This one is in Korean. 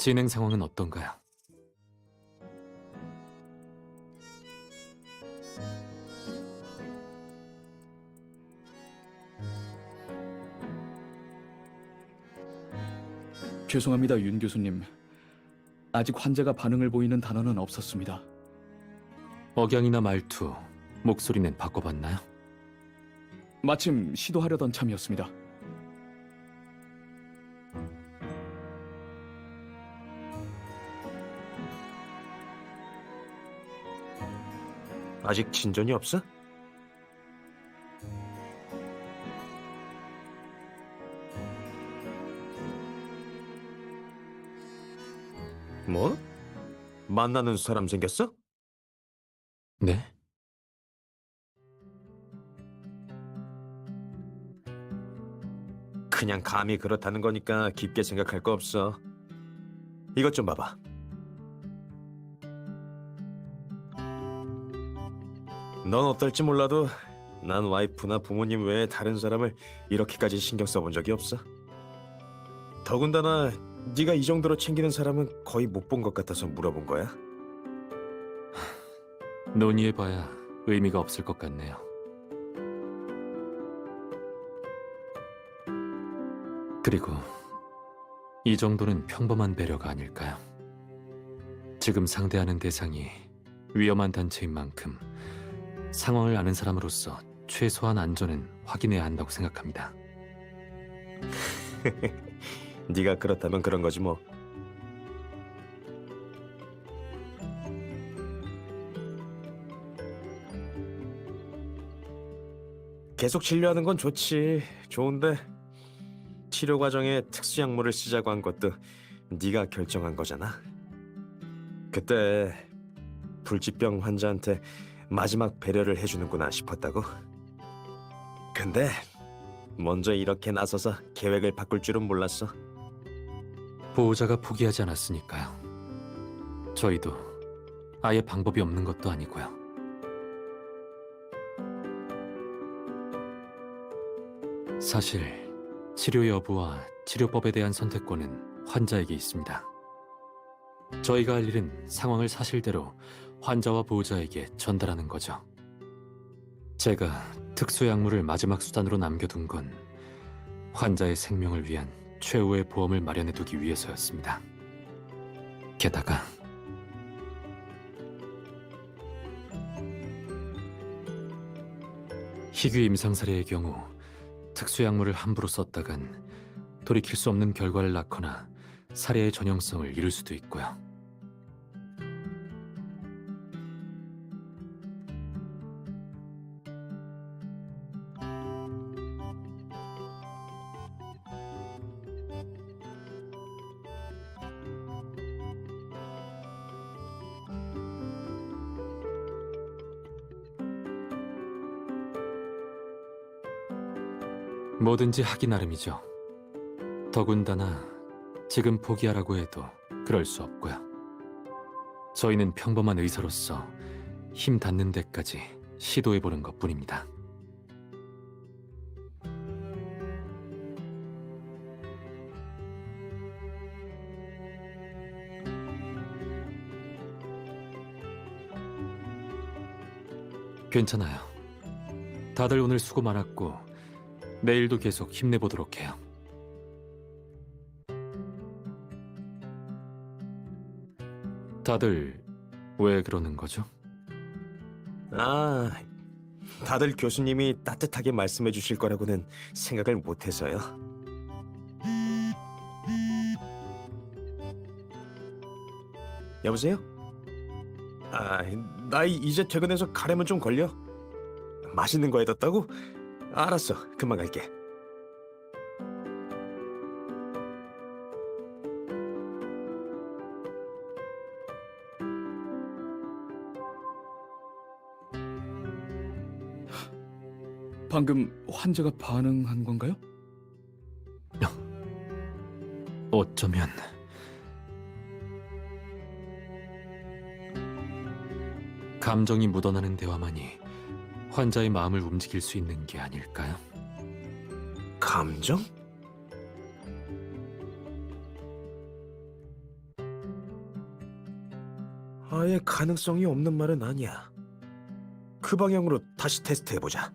진행 상황은 어떤가요? 죄송합니다, 윤 교수님. 아직 환자가 반응을 보이는 단어는 없었습니다. 억양이나 말투, 목소리는 바꿔봤나요? 마침 시도하려던 참이었습니다. 아직 진전이 없어? 뭐? 만나는 사람 생겼어? 네? 그냥 감이 그렇다는 거니까 깊게 생각할 거 없어. 이것 좀 봐봐. 넌 어떨지 몰라도 난 와이프나 부모님 외에 다른 사람을 이렇게까지 신경 써본 적이 없어. 더군다나 네가 이 정도로 챙기는 사람은 거의 못 본 것 같아서 물어본 거야. 논의해봐야 의미가 없을 것 같네요. 그리고 이 정도는 평범한 배려가 아닐까요? 지금 상대하는 대상이 위험한 단체인 만큼 상황을 아는 사람으로서 최소한 안전은 확인해야 한다고 생각합니다. 네가 그렇다면 그런 거지 뭐. 계속 진료하는 건 좋지. 좋은데 치료 과정에 특수 약물을 쓰자고 한 것도 네가 결정한 거잖아. 그때 불치병 환자한테 마지막 배려를 해주는구나 싶었다고. 근데 먼저 이렇게 나서서 계획을 바꿀 줄은 몰랐어. 보호자가 포기하지 않았으니까요. 저희도 아예 방법이 없는 것도 아니고요. 사실 치료 여부와 치료법에 대한 선택권은 환자에게 있습니다. 저희가 할 일은 상황을 사실대로 환자와 보호자에게 전달하는 거죠. 제가 특수약물을 마지막 수단으로 남겨둔 건 환자의 생명을 위한 최후의 보험을 마련해두기 위해서였습니다. 게다가 희귀 임상 사례의 경우 특수약물을 함부로 썼다간 돌이킬 수 없는 결과를 낳거나 사례의 전형성을 잃을 수도 있고요. 뭐든지 하기 나름이죠. 더군다나 지금 포기하라고 해도 그럴 수 없고요. 저희는 평범한 의사로서 힘 닿는 데까지 시도해보는 것 뿐입니다. 괜찮아요. 다들 오늘 수고 많았고 내일도 계속 힘내보도록 해요. 다들 왜 그러는 거죠? 아, 다들 교수님이 따뜻하게 말씀해 주실 거라고는 생각을 못 해서요. 여보세요? 아, 나 이- 이제 퇴근해서 가려면 좀 걸려. 맛있는 거 해뒀다고? 알았어, 금방 갈게. 방금 환자가 반응한 건가요? 어쩌면 감정이 묻어나는 대화만이 환자의 마음을 움직일 수 있는 게 아닐까요? 감정? 아예 가능성이 없는 말은 아니야. 그 방향으로 다시 테스트해보자.